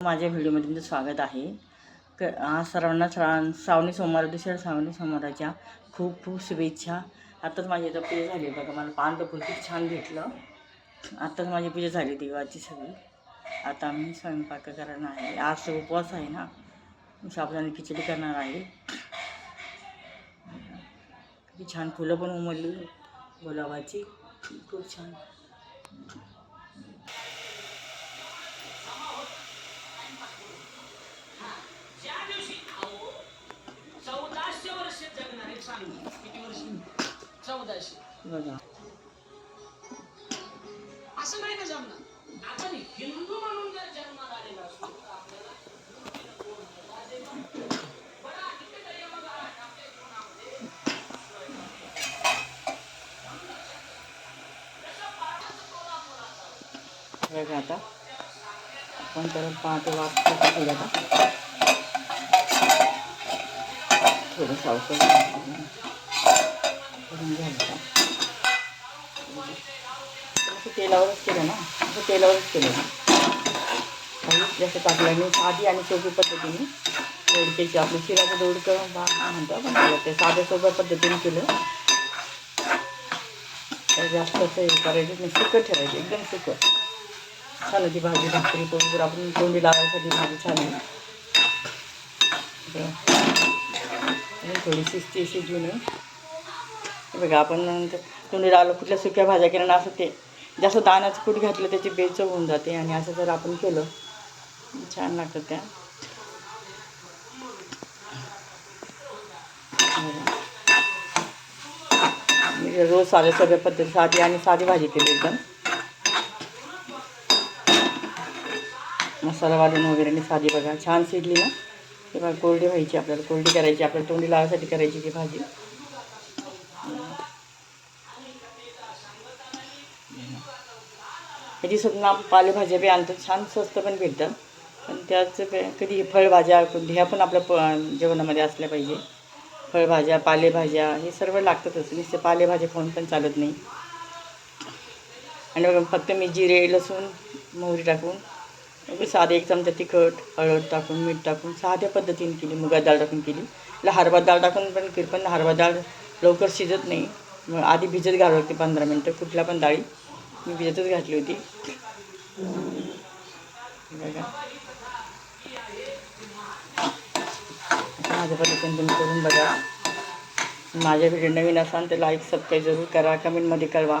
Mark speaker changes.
Speaker 1: माझ्या व्हिडिओमध्ये तुमचं स्वागत आहे. क आज सर्वांना श्रा श्रावणी सोमवार दुसऱ्या श्रावणी सोमवाराच्या खूप खूप शुभेच्छा. आताच माझी इथं पूजा झाली बघा मला पान तर खूप छान भेटलं. आत्ताच माझी पूजा झाली देवाची सगळी. आता मी स्वयंपाक करणार आहे. आज उपवास आहे ना. साबुदाणे खिचडी करणार आहे. किती छान फुलं पण उमलली. गुलाबाची. खूप छान.
Speaker 2: किती वर्ष चौदाशे
Speaker 1: बघा
Speaker 2: असं नाही ना जमणार आपण हिंदू म्हणून जर जन्माला असतो तर आपल्याला
Speaker 1: बघा आता आपण तर पाहतो वाटतं आता. थोडं करून घ्यायचं असं तेलावरच केलं ना. असं तेलावरच केलं काही जास्त टाकलं मी साधी आणि सोपी पद्धतीने दोडक्याची आपली शिराचं दोडकं बा म्हणतो आपण ते साध्या सोप्या पद्धतीने केलं. तर जास्त असं हे करायचं नाही. सुकं ठेवायचं. एकदम सुकं. छान होती भाजी भाकरी बरोबर आपण तोंडी लावायसाठी भाजी छान आहे आणि थोडी शिस्ती शिजवून हे बघा आपण नंतर तोंडी लावलं कुठल्या सुक्या भाज्या केल्या ना असं ते. जास्त दाण्याचं कूट घातलं त्याची बेचव होऊन जाते. आणि असं जर आपण केलं छान लागतं त्या. मी रोज साध्या सगळ्या पद्धती साधी आणि साधी भाजी केली एकदम. मसाला वाढून वगैरे आणि साधी बघा छान शिजली ना. किंवा बघा कोरडी व्हायची आपल्याला कोरडी करायची आपल्याला तोंडी लावायसाठी करायची ती भाजी. ह्याची सुद्धा पालेभाज्या बी आणतो छान स्वस्त पण भेटतात. पण त्याच कधी फळभाज्या ह्या पण आपल्या प जेवणामध्ये असल्या पाहिजे. फळभाज्या पालेभाज्या हे सर्व लागतातच नुसते पालेभाज्या खाऊन पण चालत नाही. आणि फक्त मी जिरे लसूण मोहरी टाकून म्हणजे साधे एक चमचा तिखट हळद टाकून मीठ टाकून साध्या पद्धतीने केली. मुगा डाळ टाकून केली. ला हरभरा डाळ टाकून पण केली पण हरभरा डाळ लवकर शिजत नाही. मग आधी भिजत घालावं लागते पंधरा मिनटं. कुठल्या पण डाळी. मी भिजतच घातली होती. बघा. माझ्या पद्धतीने तुम्ही करून बघा. माझ्या व्हिडिओ नवीन असाल तर लाईक सबस्क्राईब जरूर करा. कमेंटमध्ये कळवा.